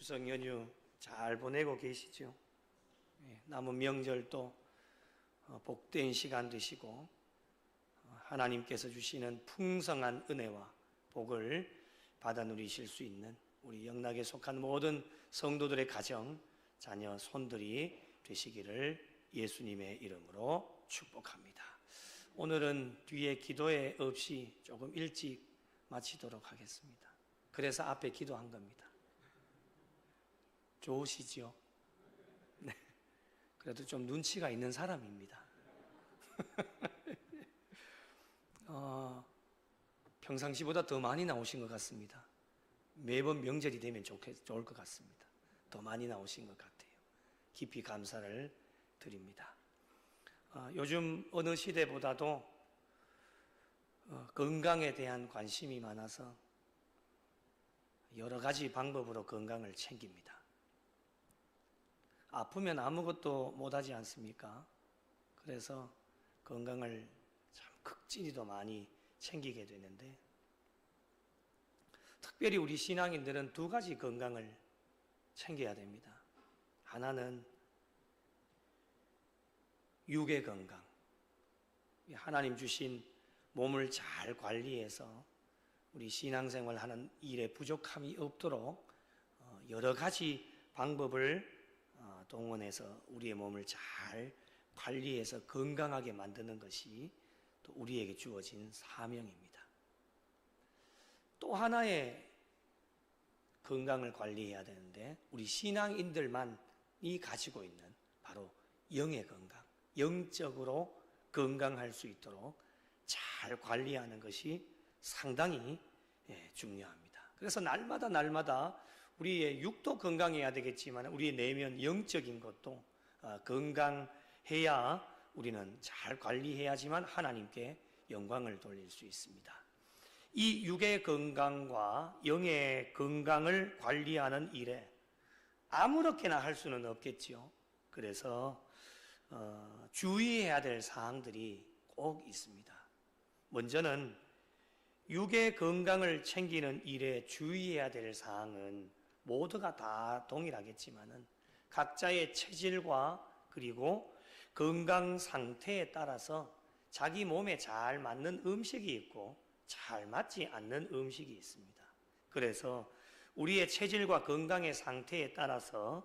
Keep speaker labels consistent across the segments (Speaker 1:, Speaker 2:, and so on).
Speaker 1: 추석 연휴 잘 보내고 계시죠? 예, 남은 명절도 어, 복된 시간 되시고 어, 하나님께서 주시는 풍성한 은혜와 복을 받아 누리실 수 있는 우리 영락에 속한 모든 성도들의 가정, 자녀, 손들이 되시기를 예수님의 이름으로 축복합니다. 오늘은 뒤에 기도회 없이 조금 일찍 마치도록 하겠습니다. 그래서 앞에 기도한 겁니다. 좋으시죠? 네. 그래도 좀 눈치가 있는 사람입니다. 어, 평상시보다 더 많이 나오신 것 같습니다. 매번 명절이 되면 좋겠, 좋을 것 같습니다. 더 많이 나오신 것 같아요. 깊이 감사를 드립니다. 어, 요즘 어느 시대보다도 어, 건강에 대한 관심이 많아서 여러 가지 방법으로 건강을 챙깁니다. 아프면 아무것도 못하지 않습니까? 그래서 건강을 참 극진히도 많이 챙기게 되는데 특별히 우리 신앙인들은 두 가지 건강을 챙겨야 됩니다. 하나는 육의 건강. 하나님 주신 몸을 잘 관리해서 우리 신앙생활 하는 일에 부족함이 없도록 어, 여러 가지 방법을 어, 동원해서 우리의 몸을 잘 관리해서 건강하게 만드는 것이 또 우리에게 주어진 사명입니다. 또 하나의 건강을 관리해야 되는데 우리 신앙인들만이 가지고 있는 바로 영의 건강, 영적으로 건강할 수 있도록 잘 관리하는 것이 상당히 예, 중요합니다. 그래서 날마다 날마다 우리의 육도 건강해야 되겠지만 우리의 내면 영적인 것도 어, 건강해야 우리는 잘 관리해야지만 하나님께 영광을 돌릴 수 있습니다. 이 육의 건강과 영의 건강을 관리하는 일에 아무렇게나 할 수는 없겠지요. 그래서 어, 주의해야 될 사항들이 꼭 있습니다. 먼저는 육의 건강을 챙기는 일에 주의해야 될 사항은 모두가 다 동일하겠지만은 각자의 체질과 그리고 건강 상태에 따라서 자기 몸에 잘 맞는 음식이 있고 잘 맞지 않는 음식이 있습니다. 그래서 우리의 체질과 건강의 상태에 따라서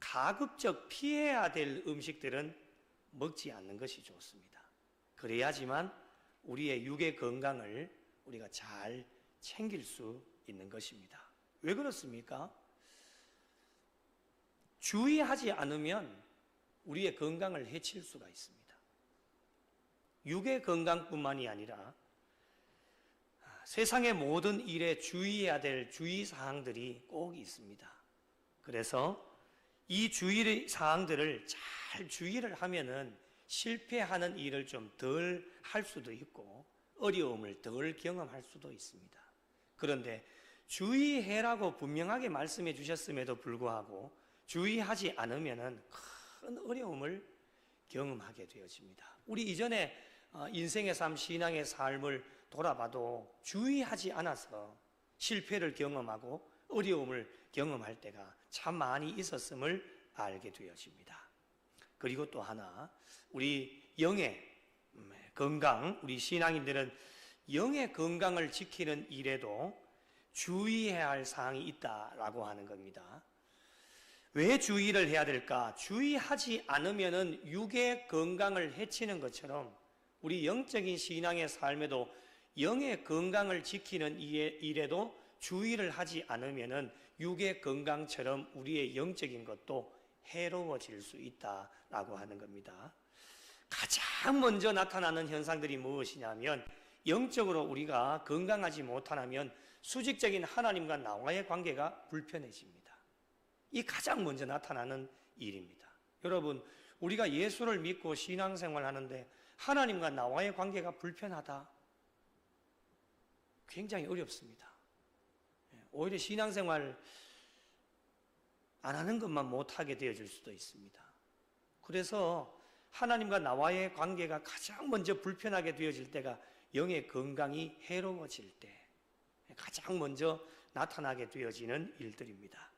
Speaker 1: 가급적 피해야 될 음식들은 먹지 않는 것이 좋습니다. 그래야지만 우리의 육의 건강을 우리가 잘 챙길 수 있는 것입니다. 왜 그렇습니까? 주의하지 않으면 우리의 건강을 해칠 수가 있습니다. 육의 건강뿐만이 아니라 세상의 모든 일에 주의해야 될 주의 사항들이 꼭 있습니다. 그래서 이 주의 사항들을 잘 주의를 하면은 실패하는 일을 좀 덜 할 수도 있고 어려움을 덜 경험할 수도 있습니다. 그런데 주의해라고 분명하게 말씀해 주셨음에도 불구하고 주의하지 않으면은 큰 어려움을 경험하게 되어집니다. 우리 이전에 어, 인생의 삶, 신앙의 삶을 돌아봐도 주의하지 않아서 실패를 경험하고 어려움을 경험할 때가 참 많이 있었음을 알게 되어집니다. 그리고 또 하나, 우리 영의 음, 건강, 우리 신앙인들은 영의 건강을 지키는 일에도 주의해야 할 사항이 있다라고 하는 겁니다. 왜 주의를 해야 될까? 주의하지 않으면은 육의 건강을 해치는 것처럼 우리 영적인 신앙의 삶에도 영의 건강을 지키는 일에도 주의를 하지 않으면은 육의 건강처럼 우리의 영적인 것도 해로워질 수 있다라고 하는 겁니다. 가장 먼저 나타나는 현상들이 무엇이냐면 영적으로 우리가 건강하지 못하면 수직적인 하나님과 나와의 관계가 불편해집니다. 이 가장 먼저 나타나는 일입니다. 여러분, 우리가 예수를 믿고 신앙생활 하는데 하나님과 나와의 관계가 불편하다. 굉장히 어렵습니다. 예, 오히려 신앙생활 안 하는 것만 못하게 되어질 수도 있습니다. 그래서 하나님과 나와의 관계가 가장 먼저 불편하게 되어질 때가 영의 건강이 해로워질 때 가장 먼저 나타나게 되어지는 일들입니다.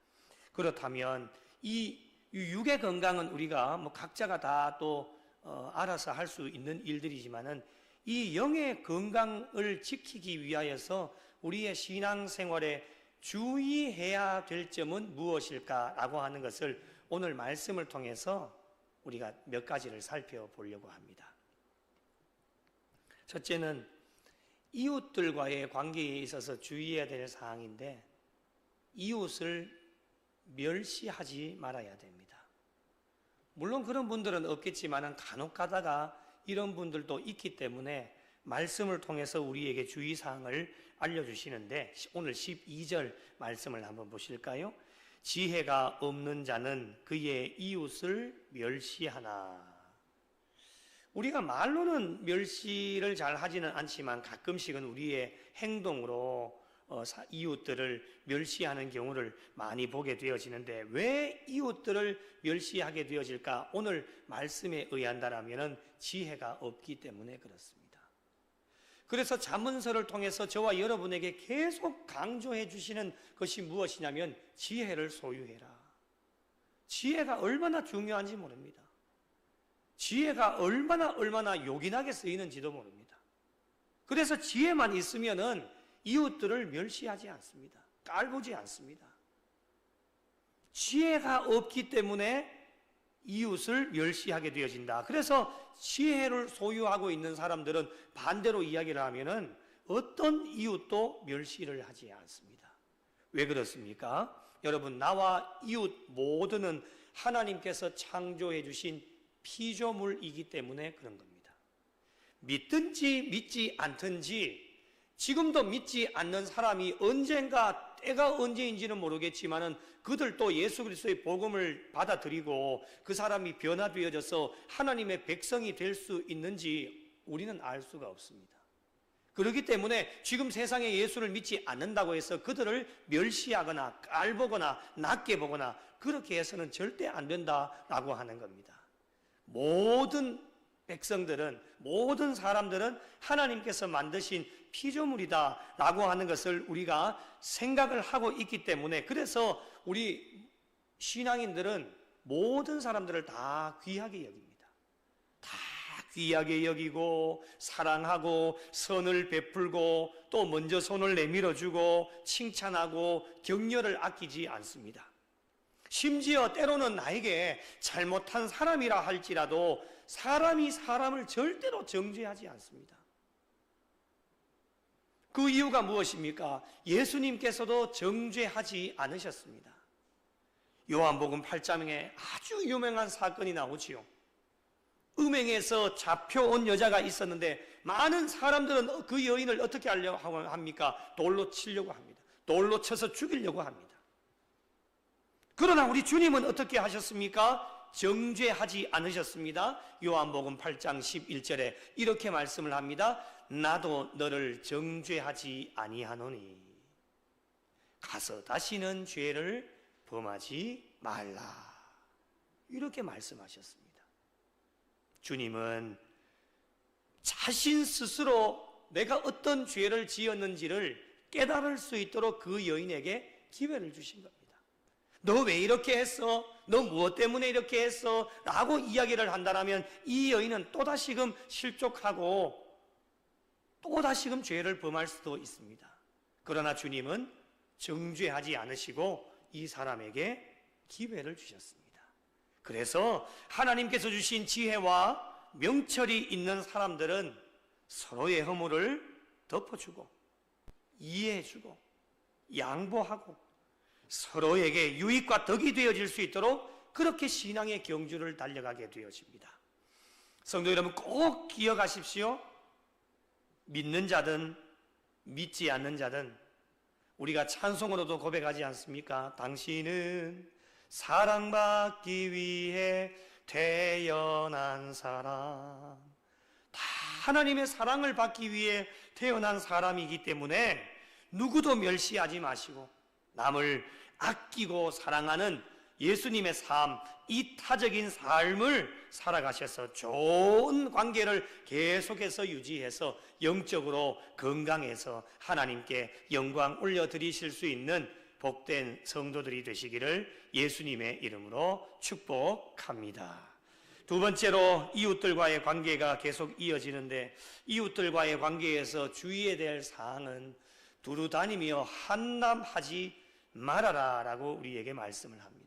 Speaker 1: 그렇다면 이 육의 건강은 우리가 뭐 각자가 다또 어, 알아서 할 수 있는 일들이지만은 이 영의 건강을 지키기 위하여서 우리의 신앙생활에 주의해야 될 점은 무엇일까라고 하는 것을 오늘 말씀을 통해서 우리가 몇 가지를 살펴보려고 합니다. 첫째는 이웃들과의 관계에 있어서 주의해야 될 사항인데 이웃을 멸시하지 말아야 됩니다. 물론 그런 분들은 없겠지만 간혹 가다가 이런 분들도 있기 때문에 말씀을 통해서 우리에게 주의사항을 알려주시는데 오늘 12절 말씀을 한번 보실까요? 지혜가 없는 자는 그의 이웃을 멸시하나. 우리가 말로는 멸시를 잘 하지는 않지만 가끔씩은 우리의 행동으로 어, 이웃들을 멸시하는 경우를 많이 보게 되어지는데 왜 이웃들을 멸시하게 되어질까? 오늘 말씀에 의한다라면 지혜가 없기 때문에 그렇습니다. 그래서 자문서를 통해서 저와 여러분에게 계속 강조해 주시는 것이 무엇이냐면 지혜를 소유해라. 지혜가 얼마나 중요한지 모릅니다. 지혜가 얼마나 얼마나 요긴하게 쓰이는지도 모릅니다. 그래서 지혜만 있으면은 이웃들을 멸시하지 않습니다. 깔보지 않습니다. 지혜가 없기 때문에 이웃을 멸시하게 되어진다. 그래서 지혜를 소유하고 있는 사람들은 반대로 이야기를 하면은 어떤 이웃도 멸시를 하지 않습니다. 왜 그렇습니까? 여러분, 나와 이웃 모두는 하나님께서 창조해 주신 피조물이기 때문에 그런 겁니다. 믿든지 믿지 않든지 지금도 믿지 않는 사람이 언젠가 때가 언제인지는 모르겠지만은 그들도 예수 그리스도의 복음을 받아들이고 그 사람이 변화되어져서 하나님의 백성이 될 수 있는지 우리는 알 수가 없습니다. 그렇기 때문에 지금 세상에 예수를 믿지 않는다고 해서 그들을 멸시하거나 깔보거나 낮게 보거나 그렇게 해서는 절대 안 된다라고 하는 겁니다. 모든 백성들은 모든 사람들은 하나님께서 만드신 피조물이다라고 하는 것을 우리가 생각을 하고 있기 때문에 그래서 우리 신앙인들은 모든 사람들을 다 귀하게 여깁니다. 다 귀하게 여기고 사랑하고 선을 베풀고 또 먼저 손을 내밀어 주고 칭찬하고 격려를 아끼지 않습니다. 심지어 때로는 나에게 잘못한 사람이라 할지라도 사람이 사람을 절대로 정죄하지 않습니다. 그 이유가 무엇입니까? 예수님께서도 정죄하지 않으셨습니다. 요한복음 8장에 아주 유명한 사건이 나오지요. 음행에서 잡혀온 여자가 있었는데 많은 사람들은 그 여인을 어떻게 하려고 합니까? 돌로 치려고 합니다. 돌로 쳐서 죽이려고 합니다. 그러나 우리 주님은 어떻게 하셨습니까? 정죄하지 않으셨습니다. 요한복음 8장 11절에 이렇게 말씀을 합니다. 나도 너를 정죄하지 아니하노니 가서 다시는 죄를 범하지 말라. 이렇게 말씀하셨습니다. 주님은 자신 스스로 내가 어떤 죄를 지었는지를 깨달을 수 있도록 그 여인에게 기회를 주신 겁니다. 너 왜 이렇게 했어? 너 무엇 때문에 이렇게 했어? 라고 이야기를 한다면 이 여인은 또다시금 실족하고 또다시금 죄를 범할 수도 있습니다. 그러나 주님은 정죄하지 않으시고 이 사람에게 기회를 주셨습니다. 그래서 하나님께서 주신 지혜와 명철이 있는 사람들은 서로의 허물을 덮어주고 이해해주고 양보하고 서로에게 유익과 덕이 되어질 수 있도록 그렇게 신앙의 경주를 달려가게 되어집니다. 성도 여러분 꼭 기억하십시오. 믿는 자든 믿지 않는 자든 우리가 찬송으로도 고백하지 않습니까? 당신은 사랑받기 위해 태어난 사람. 다 하나님의 사랑을 받기 위해 태어난 사람이기 때문에 누구도 멸시하지 마시고 남을 아끼고 사랑하는 예수님의 삶, 이타적인 삶을 살아가셔서 좋은 관계를 계속해서 유지해서 영적으로 건강해서 하나님께 영광 올려드리실 수 있는 복된 성도들이 되시기를 예수님의 이름으로 축복합니다. 두 번째로 이웃들과의 관계가 계속 이어지는데 이웃들과의 관계에서 주의해야 될 사항은 두루 다니며 한남하지 말아라라고 우리에게 말씀을 합니다.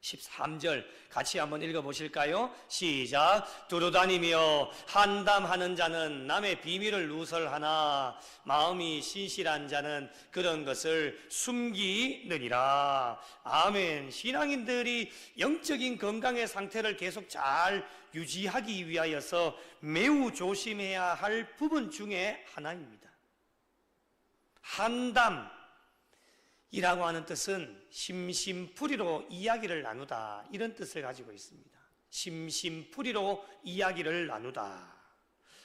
Speaker 1: 13절 같이 한번 읽어 보실까요? 시작. 두루 다니며 한담하는 자는 남의 비밀을 누설하나 마음이 신실한 자는 그런 것을 숨기느니라. 아멘. 신앙인들이 영적인 건강의 상태를 계속 잘 유지하기 위하여서 매우 조심해야 할 부분 중에 하나입니다. 한담 이라고 하는 뜻은 심심풀이로 이야기를 나누다 이런 뜻을 가지고 있습니다. 심심풀이로 이야기를 나누다.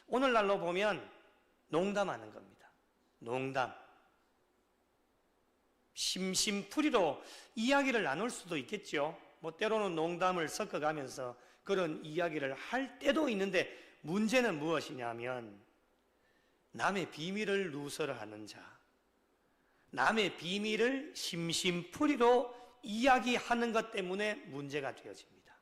Speaker 1: 오늘날로 보면 농담하는 겁니다. 농담. 심심풀이로 이야기를 나눌 수도 있겠죠. 뭐 때로는 농담을 섞어가면서 그런 이야기를 할 때도 있는데 문제는 무엇이냐면 남의 비밀을 누설하는 자. 남의 비밀을 심심풀이로 이야기하는 것 때문에 문제가 되어집니다.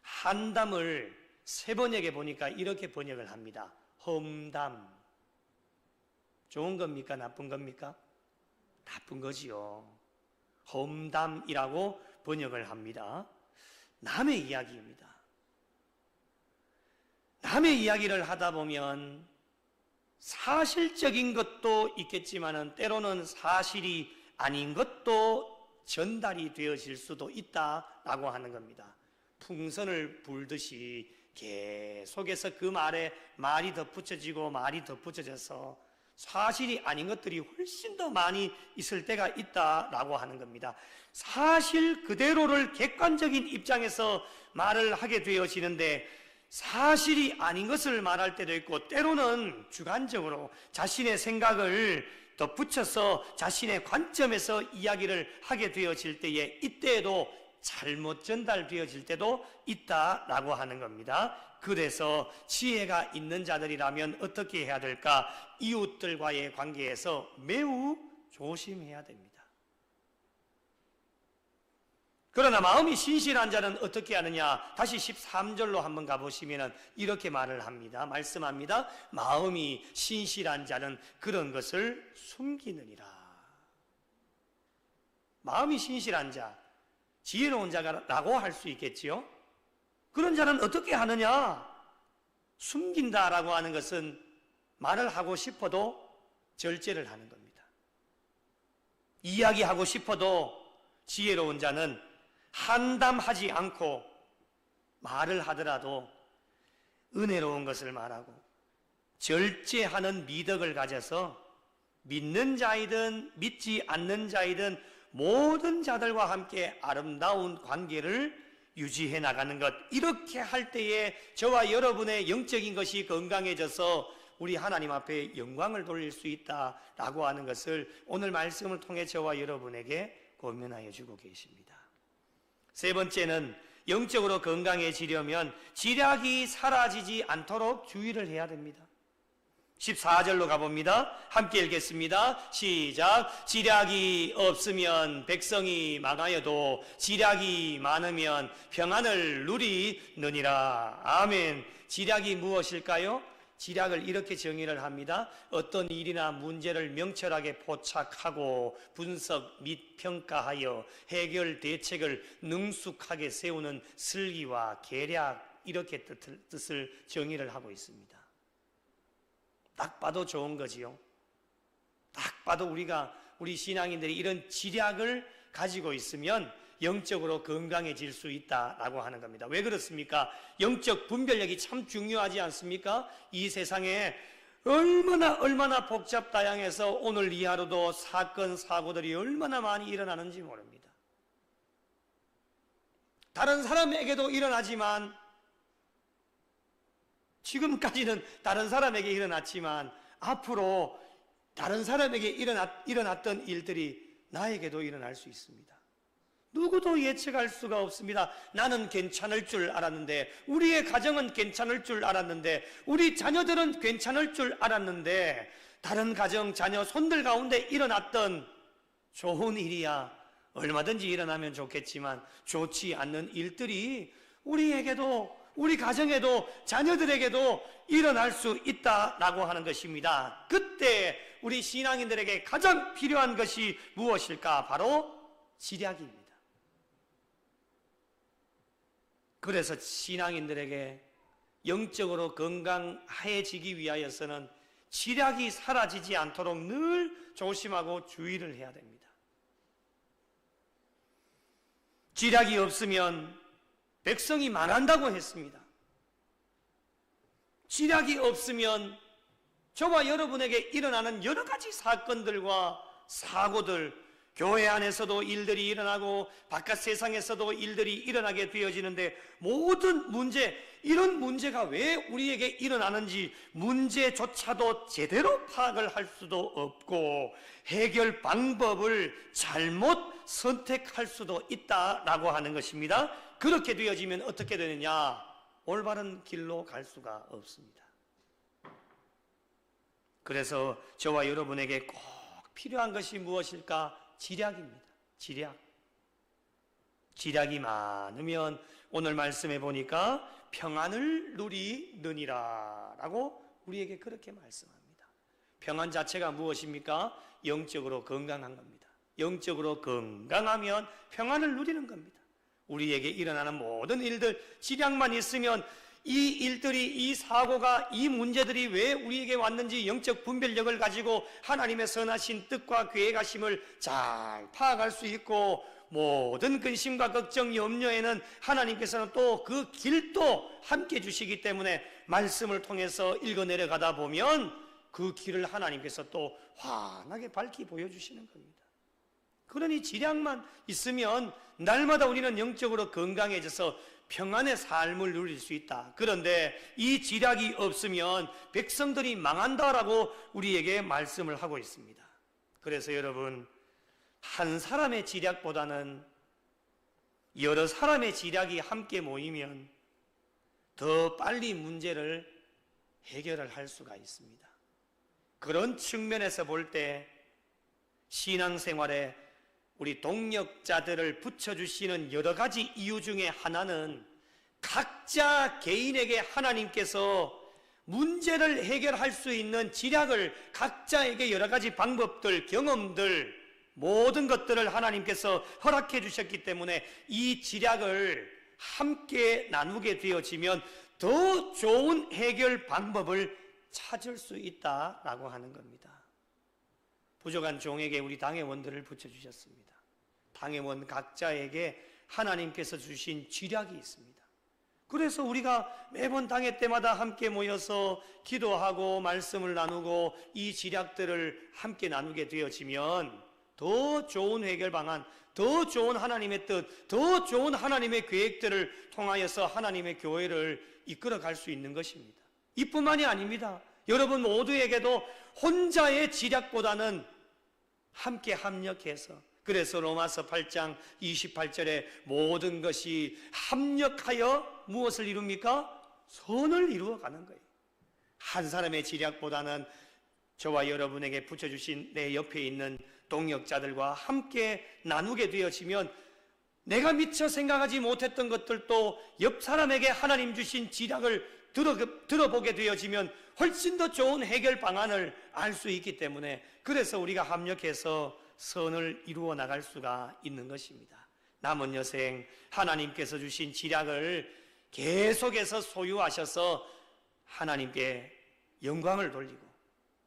Speaker 1: 한담을 세 번역에 보니까 이렇게 번역을 합니다. 험담. 좋은 겁니까? 나쁜 겁니까? 나쁜 거지요. 험담이라고 번역을 합니다. 남의 이야기입니다. 남의 이야기를 하다 보면 사실적인 것도 있겠지만은 때로는 사실이 아닌 것도 전달이 되어질 수도 있다라고 하는 겁니다. 풍선을 불듯이 계속해서 그 말에 말이 덧붙여지고 말이 덧붙여져서 사실이 아닌 것들이 훨씬 더 많이 있을 때가 있다라고 하는 겁니다. 사실 그대로를 객관적인 입장에서 말을 하게 되어지는데 사실이 아닌 것을 말할 때도 있고 때로는 주관적으로 자신의 생각을 덧붙여서 자신의 관점에서 이야기를 하게 되어질 때에 이때에도 잘못 전달되어질 때도 있다라고 하는 겁니다. 그래서 지혜가 있는 자들이라면 어떻게 해야 될까? 이웃들과의 관계에서 매우 조심해야 됩니다. 그러나 마음이 신실한 자는 어떻게 하느냐? 다시 13절로 한번 가보시면 이렇게 말을 합니다. 말씀합니다. 마음이 신실한 자는 그런 것을 숨기느니라. 마음이 신실한 자, 지혜로운 자라고 할 수 있겠지요? 그런 자는 어떻게 하느냐? 숨긴다라고 하는 것은 말을 하고 싶어도 절제를 하는 겁니다. 이야기하고 싶어도 지혜로운 자는 한담하지 않고 말을 하더라도 은혜로운 것을 말하고 절제하는 미덕을 가져서 믿는 자이든 믿지 않는 자이든 모든 자들과 함께 아름다운 관계를 유지해 나가는 것. 이렇게 할 때에 저와 여러분의 영적인 것이 건강해져서 우리 하나님 앞에 영광을 돌릴 수 있다라고 하는 것을 오늘 말씀을 통해 저와 여러분에게 고민하여 주고 계십니다. 세 번째는 영적으로 건강해지려면 지략이 사라지지 않도록 주의를 해야 됩니다. 14절로 가봅니다. 함께 읽겠습니다. 시작. 지략이 없으면 백성이 망하여도 지략이 많으면 평안을 누리느니라. 아멘. 지략이 무엇일까요? 지략을 이렇게 정의를 합니다. 어떤 일이나 문제를 명철하게 포착하고 분석 및 평가하여 해결 대책을 능숙하게 세우는 슬기와 계략 이렇게 뜻을 정의를 하고 있습니다. 딱 봐도 좋은 거지요. 딱 봐도 우리가 우리 신앙인들이 이런 지략을 가지고 있으면 영적으로 건강해질 수 있다라고 하는 겁니다. 왜 그렇습니까? 영적 분별력이 참 중요하지 않습니까? 이 세상에 얼마나 얼마나 복잡 다양해서 오늘 이 하루도 사건 사고들이 얼마나 많이 일어나는지 모릅니다. 다른 사람에게도 일어나지만 지금까지는 다른 사람에게 일어났지만 앞으로 다른 사람에게 일어났, 일어났던 일들이 나에게도 일어날 수 있습니다. 누구도 예측할 수가 없습니다. 나는 괜찮을 줄 알았는데, 우리의 가정은 괜찮을 줄 알았는데, 우리 자녀들은 괜찮을 줄 알았는데, 다른 가정, 자녀, 손들 가운데 일어났던 좋은 일이야 얼마든지 일어나면 좋겠지만 좋지 않는 일들이 우리에게도 우리 가정에도 자녀들에게도 일어날 수 있다라고 하는 것입니다. 그때 우리 신앙인들에게 가장 필요한 것이 무엇일까? 바로 지략입니다. 그래서 신앙인들에게 영적으로 건강해지기 위하여서는 지략이 사라지지 않도록 늘 조심하고 주의를 해야 됩니다. 지략이 없으면 백성이 망한다고 했습니다. 지략이 없으면 저와 여러분에게 일어나는 여러 가지 사건들과 사고들, 교회 안에서도 일들이 일어나고 바깥 세상에서도 일들이 일어나게 되어지는데 모든 문제, 이런 문제가 왜 우리에게 일어나는지 문제조차도 제대로 파악을 할 수도 없고 해결 방법을 잘못 선택할 수도 있다라고 하는 것입니다. 그렇게 되어지면 어떻게 되느냐? 올바른 길로 갈 수가 없습니다. 그래서 저와 여러분에게 꼭 필요한 것이 무엇일까? 지략입니다. 지략. 지략이 많으면 오늘 말씀해 보니까 평안을 누리느니라 라고 우리에게 그렇게 말씀합니다. 평안 자체가 무엇입니까? 영적으로 건강한 겁니다. 영적으로 건강하면 평안을 누리는 겁니다. 우리에게 일어나는 모든 일들, 지략만 있으면 이 일들이, 이 사고가, 이 문제들이 왜 우리에게 왔는지 영적 분별력을 가지고 하나님의 선하신 뜻과 계획하심을 잘 파악할 수 있고 모든 근심과 걱정, 염려에는 하나님께서는 또 그 길도 함께 주시기 때문에 말씀을 통해서 읽어 내려가다 보면 그 길을 하나님께서 또 환하게 밝히 보여주시는 겁니다. 그러니 지략만 있으면 날마다 우리는 영적으로 건강해져서 평안의 삶을 누릴 수 있다. 그런데 이 지략이 없으면 백성들이 망한다라고 우리에게 말씀을 하고 있습니다. 그래서 여러분, 한 사람의 지략보다는 여러 사람의 지략이 함께 모이면 더 빨리 문제를 해결을 할 수가 있습니다. 그런 측면에서 볼 때 신앙생활에 우리 동력자들을 붙여주시는 여러 가지 이유 중에 하나는 각자 개인에게 하나님께서 문제를 해결할 수 있는 지략을 각자에게 여러 가지 방법들, 경험들, 모든 것들을 하나님께서 허락해 주셨기 때문에 이 지략을 함께 나누게 되어지면 더 좋은 해결 방법을 찾을 수 있다라고 하는 겁니다. 부족한 종에게 우리 당회원들을 붙여주셨습니다. 당회원 각자에게 하나님께서 주신 지략이 있습니다. 그래서 우리가 매번 당회 때마다 함께 모여서 기도하고 말씀을 나누고 이 지략들을 함께 나누게 되어지면 더 좋은 해결 방안, 더 좋은 하나님의 뜻, 더 좋은 하나님의 계획들을 통하여서 하나님의 교회를 이끌어 갈 수 있는 것입니다. 이뿐만이 아닙니다. 여러분 모두에게도 혼자의 지략보다는 함께 합력해서 그래서 로마서 8장 28절에 모든 것이 합력하여 무엇을 이룹니까? 선을 이루어 가는 거예요. 한 사람의 지략보다는 저와 여러분에게 붙여주신 내 옆에 있는 동역자들과 함께 나누게 되어지면 내가 미처 생각하지 못했던 것들도 옆 사람에게 하나님 주신 지략을 들어, 들어 보게 되어지면 훨씬 더 좋은 해결 방안을 알 수 있기 때문에 그래서 우리가 합력해서 선을 이루어 나갈 수가 있는 것입니다. 남은 여생 하나님께서 주신 지략을 계속해서 소유하셔서 하나님께 영광을 돌리고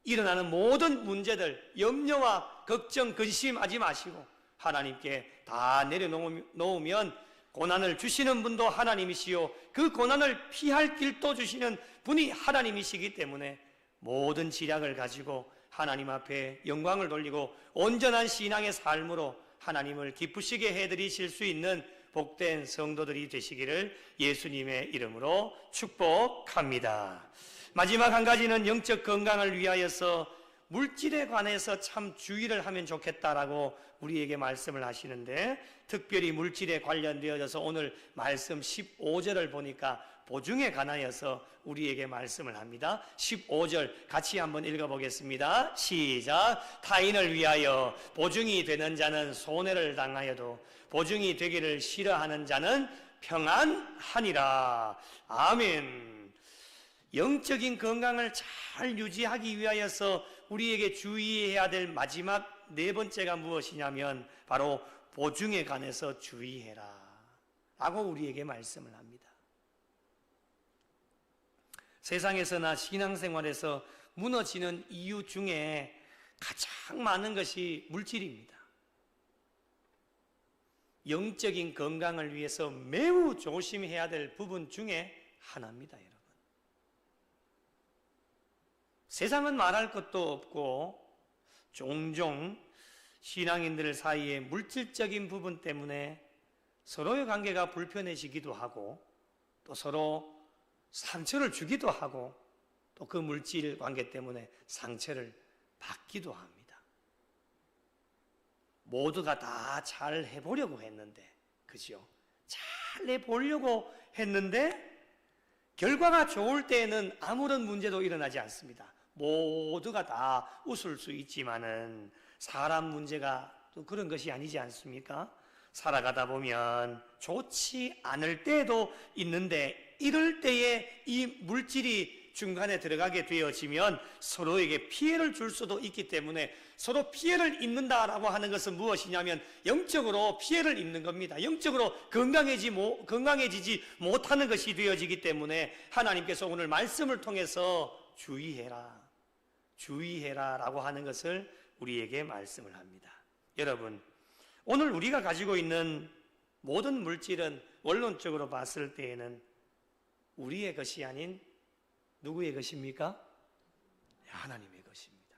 Speaker 1: 일어나는 모든 문제들 염려와 걱정 근심하지 마시고 하나님께 다 내려놓으면 고난을 주시는 분도 하나님이시요 그 고난을 피할 길도 주시는 분이 하나님이시기 때문에 모든 지략을 가지고 하나님 앞에 영광을 돌리고 온전한 신앙의 삶으로 하나님을 기쁘시게 해드리실 수 있는 복된 성도들이 되시기를 예수님의 이름으로 축복합니다. 마지막 한 가지는 영적 건강을 위하여서 물질에 관해서 참 주의를 하면 좋겠다라고 우리에게 말씀을 하시는데 특별히 물질에 관련되어져서 오늘 말씀 15절을 보니까 보증에 관하여서 우리에게 말씀을 합니다. 15절 같이 한번 읽어보겠습니다. 시작. 타인을 위하여 보증이 되는 자는 손해를 당하여도 보증이 되기를 싫어하는 자는 평안하니라. 아멘. 영적인 건강을 잘 유지하기 위하여서 우리에게 주의해야 될 마지막 네 번째가 무엇이냐면 바로 보증에 관해서 주의해라. 라고 우리에게 말씀을 합니다. 세상에서나 신앙생활에서 무너지는 이유 중에 가장 많은 것이 물질입니다. 영적인 건강을 위해서 매우 조심해야 될 부분 중에 하나입니다, 여러분. 세상은 말할 것도 없고 종종 신앙인들 사이에 물질적인 부분 때문에 서로의 관계가 불편해지기도 하고 또 서로 상처를 주기도 하고 또 그 물질 관계 때문에 상처를 받기도 합니다. 모두가 다 잘 해보려고 했는데, 그죠? 잘 해보려고 했는데, 결과가 좋을 때에는 아무런 문제도 일어나지 않습니다. 모두가 다 웃을 수 있지만은 사람 문제가 또 그런 것이 아니지 않습니까? 살아가다 보면 좋지 않을 때도 있는데 이럴 때에 이 물질이 중간에 들어가게 되어지면 서로에게 피해를 줄 수도 있기 때문에 서로 피해를 입는다라고 하는 것은 무엇이냐면 영적으로 피해를 입는 겁니다. 영적으로 건강해지 못, 건강해지지 못하는 것이 되어지기 때문에 하나님께서 오늘 말씀을 통해서 주의해라. 주의해라 라고 하는 것을 우리에게 말씀을 합니다. 여러분, 오늘 우리가 가지고 있는 모든 물질은 원론적으로 봤을 때에는 우리의 것이 아닌 누구의 것입니까? 하나님의 것입니다.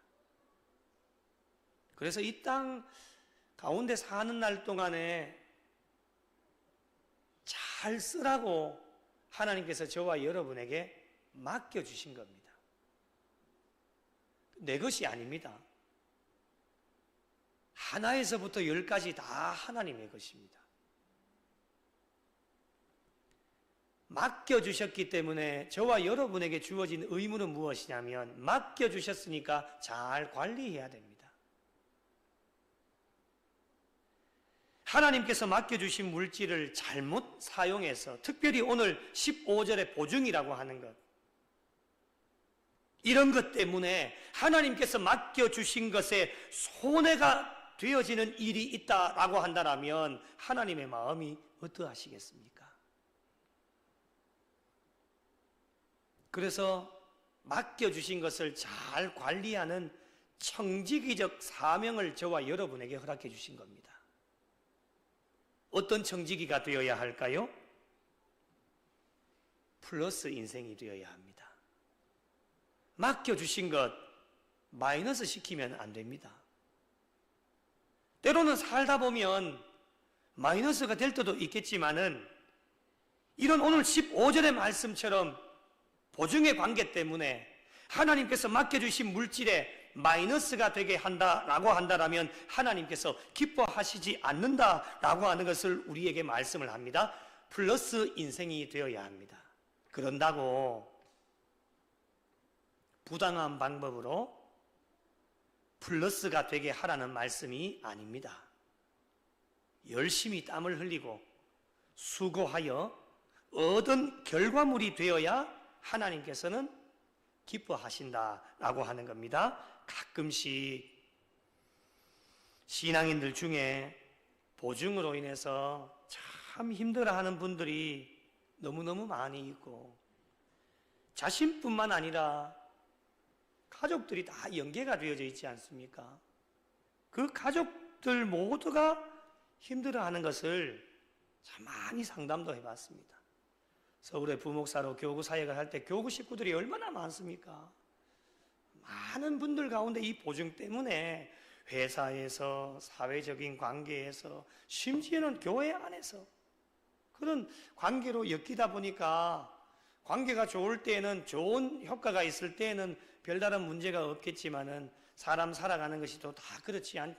Speaker 1: 그래서 이 땅 가운데 사는 날 동안에 잘 쓰라고 하나님께서 저와 여러분에게 맡겨주신 겁니다. 내 것이 아닙니다. 하나에서부터 열까지 다 하나님의 것입니다. 맡겨주셨기 때문에 저와 여러분에게 주어진 의무는 무엇이냐면 맡겨주셨으니까 잘 관리해야 됩니다. 하나님께서 맡겨주신 물질을 잘못 사용해서 특별히 오늘 15절의 보증이라고 하는 것 이런 것 때문에 하나님께서 맡겨주신 것에 손해가 되어지는 일이 있다라고 한다면 하나님의 마음이 어떠하시겠습니까? 그래서 맡겨주신 것을 잘 관리하는 청지기적 사명을 저와 여러분에게 허락해 주신 겁니다. 어떤 청지기가 되어야 할까요? 플러스 인생이 되어야 합니다. 맡겨주신 것 마이너스 시키면 안 됩니다. 때로는 살다 보면 마이너스가 될 때도 있겠지만은 이런 오늘 15절의 말씀처럼 보증의 관계 때문에 하나님께서 맡겨주신 물질에 마이너스가 되게 한다라고 한다라면 하나님께서 기뻐하시지 않는다라고 하는 것을 우리에게 말씀을 합니다. 플러스 인생이 되어야 합니다. 그런다고 부당한 방법으로 플러스가 되게 하라는 말씀이 아닙니다. 열심히 땀을 흘리고 수고하여 얻은 결과물이 되어야 하나님께서는 기뻐하신다라고 하는 겁니다. 가끔씩 신앙인들 중에 보증으로 인해서 참 힘들어하는 분들이 너무너무 많이 있고 자신뿐만 아니라 가족들이 다 연계가 되어져 있지 않습니까? 그 가족들 모두가 힘들어하는 것을 참 많이 상담도 해봤습니다. 서울의 부목사로 교구 사역을 할 때 교구 식구들이 얼마나 많습니까? 많은 분들 가운데 이 보증 때문에 회사에서 사회적인 관계에서 심지어는 교회 안에서 그런 관계로 엮이다 보니까 관계가 좋을 때에는 좋은 효과가 있을 때에는 별다른 문제가 없겠지만은 사람 살아가는 것이 또 다 그렇지 않,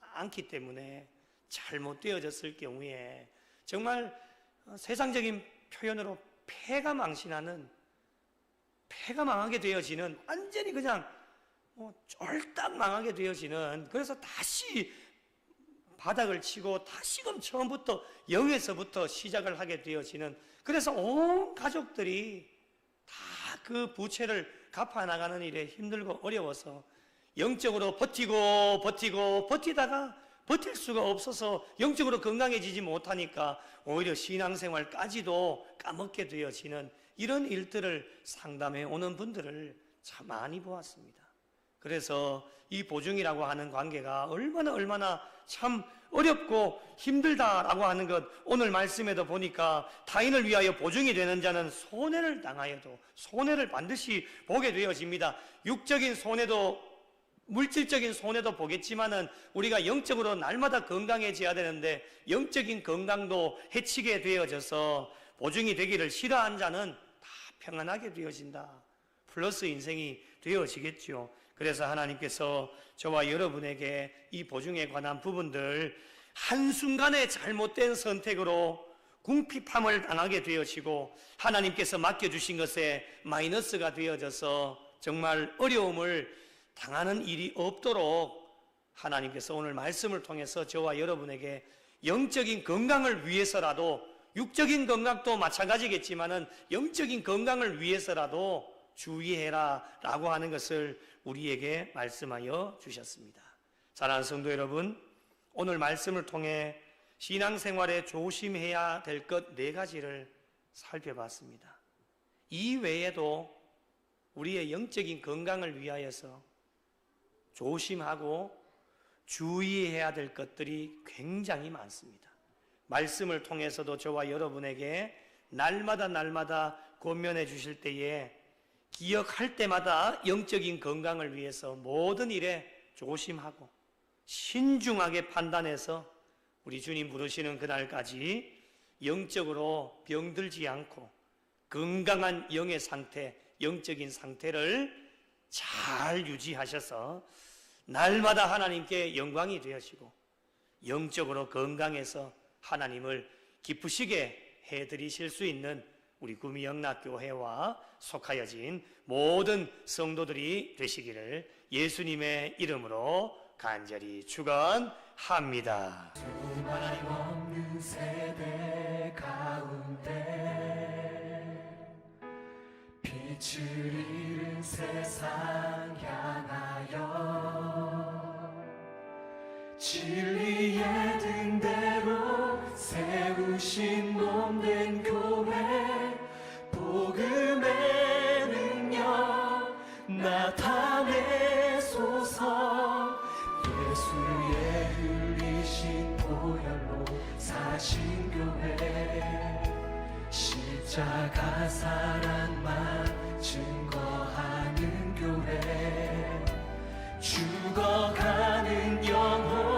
Speaker 1: 않기 때문에 잘못되어졌을 경우에 정말 세상적인 표현으로 폐가 망신하는 폐가 망하게 되어지는 완전히 그냥 뭐 쫄딱 망하게 되어지는 그래서 다시 바닥을 치고 다시금 처음부터 영에서부터 시작을 하게 되어지는 그래서 온 가족들이 다 그 부채를 갚아 나가는 일에 힘들고 어려워서 영적으로 버티고 버티고 버티다가 버틸 수가 없어서 영적으로 건강해지지 못하니까 오히려 신앙생활까지도 까먹게 되어지는 이런 일들을 상담해 오는 분들을 참 많이 보았습니다. 그래서 이 보증이라고 하는 관계가 얼마나 얼마나 참 어렵고 힘들다라고 하는 것 오늘 말씀에도 보니까 타인을 위하여 보증이 되는 자는 손해를 당하여도 손해를 반드시 보게 되어집니다. 육적인 손해도 물질적인 손해도 보겠지만은 우리가 영적으로 날마다 건강해져야 되는데 영적인 건강도 해치게 되어져서 보증이 되기를 싫어한 자는 다 평안하게 되어진다. 플러스 인생이 되어지겠죠. 그래서 하나님께서 저와 여러분에게 이 보증에 관한 부분들 한순간의 잘못된 선택으로 궁핍함을 당하게 되어지고 하나님께서 맡겨주신 것에 마이너스가 되어져서 정말 어려움을 당하는 일이 없도록 하나님께서 오늘 말씀을 통해서 저와 여러분에게 영적인 건강을 위해서라도 육적인 건강도 마찬가지겠지만은 영적인 건강을 위해서라도 주의해라 라고 하는 것을 우리에게 말씀하여 주셨습니다. 사랑하는 성도 여러분, 오늘 말씀을 통해 신앙생활에 조심해야 될 것 네 가지를 살펴봤습니다. 이 외에도 우리의 영적인 건강을 위하여서 조심하고 주의해야 될 것들이 굉장히 많습니다. 말씀을 통해서도 저와 여러분에게 날마다 날마다 권면해 주실 때에 기억할 때마다 영적인 건강을 위해서 모든 일에 조심하고 신중하게 판단해서 우리 주님 부르시는 그날까지 영적으로 병들지 않고 건강한 영의 상태, 영적인 상태를 잘 유지하셔서 날마다 하나님께 영광이 되어지고 영적으로 건강해서 하나님을 기쁘시게 해드리실 수 있는 우리 구미 영락교회와 속하여진 모든 성도들이 되시기를 예수님의 이름으로 간절히 축원합니다.
Speaker 2: 하나님 없는 세대 가운데 빛을 잃은 세상 향하여 진리의 등대로 세우 가신 교회 십자가 사랑만 증거하는 교회 죽어가는 영혼